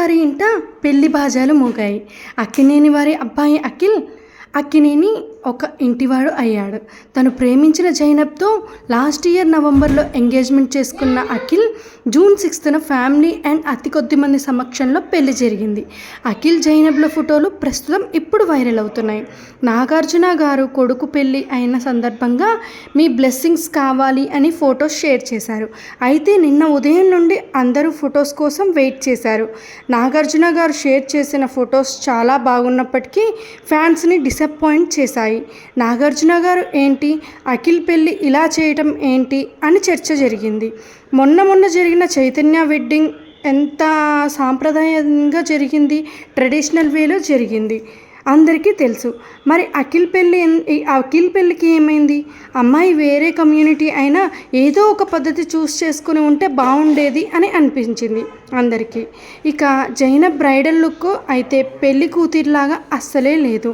వారి ఇంట పెళ్ళి బాజాలు మోగాయి. అక్కినేని వారి అబ్బాయి అఖిల్ అక్కినేని ఒక ఇంటివాడు అయ్యాడు. తను ప్రేమించిన జైనబ్తో లాస్ట్ ఇయర్ నవంబర్లో ఎంగేజ్మెంట్ చేసుకున్న అఖిల్ జూన్ సిక్స్త్న ఫ్యామిలీ అండ్ అతి కొద్ది మంది సమక్షంలో పెళ్ళి జరిగింది. అఖిల్ జైనబ్ల ఫోటోలు ప్రస్తుతం ఇప్పుడు వైరల్ అవుతున్నాయి. నాగార్జున గారు కొడుకు పెళ్ళి అయిన సందర్భంగా మీ బ్లెస్సింగ్స్ కావాలి అని ఫొటోస్ షేర్ చేశారు. అయితే నిన్న ఉదయం నుండి అందరూ ఫొటోస్ కోసం వెయిట్ చేశారు. నాగార్జున గారు షేర్ చేసిన ఫొటోస్ చాలా బాగున్నప్పటికీ ఫ్యాన్స్ని డిసప్పాయింట్ చేశాయి. నాగార్జున గారు ఏంటి? అఖిల్ పెళ్ళి ఇలా చేయటం ఏంటి? అని చర్చ జరిగింది. మొన్న మొన్న జరిగిన చైతన్య వెడ్డింగ్ ఎంత సాంప్రదాయంగా జరిగింది? ట్రెడిషనల్ వేలో జరిగింది. అందరికీ తెలుసు. మరి అఖిల్ పెళ్ళి అఖిల్ పెళ్ళికి ఏమైంది? అమ్మాయి వేరే కమ్యూనిటీ అయినా ఏదో ఒక పద్ధతి చూస్ చేసుకుని ఉంటే బాగుండేది అని అనిపించింది అందరికీ. ఇక జైన బ్రైడల్ లుక్ అయితే పెళ్ళి కూతురిలాగా అస్సలే లేదు.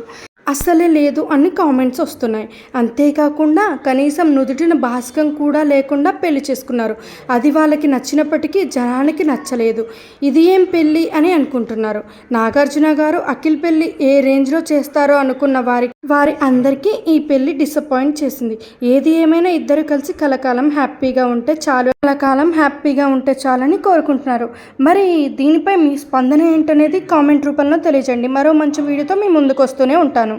అస్సలే లేదు అని కామెంట్స్ వస్తున్నాయి. అంతేకాకుండా కనీసం నుదుటిన భాస్కం కూడా లేకుండా పెళ్ళి చేసుకున్నారు. అది వాళ్ళకి నచ్చినప్పటికీ జనానికి నచ్చలేదు. ఇది ఏం పెళ్ళి అని అనుకుంటున్నారు. నాగార్జున గారు అఖిల్ పెళ్ళి ఏ రేంజ్లో చేస్తారో అనుకున్న వారి వారి అందరికీ ఈ పెళ్ళి డిసప్పాయింట్ చేసింది. ఏది ఏమైనా ఇద్దరు కలిసి కలకాలం హ్యాపీగా ఉంటే చాలు. కాలం హ్యాపీగా ఉంటే చాలని కోరుకుంటున్నారు. మరి దీనిపై మీ స్పందన ఏంటనేది కామెంట్ రూపంలో తెలియజేయండి. మరో మంచి వీడియోతో మీ ముందుకు వస్తూనే ఉంటాను.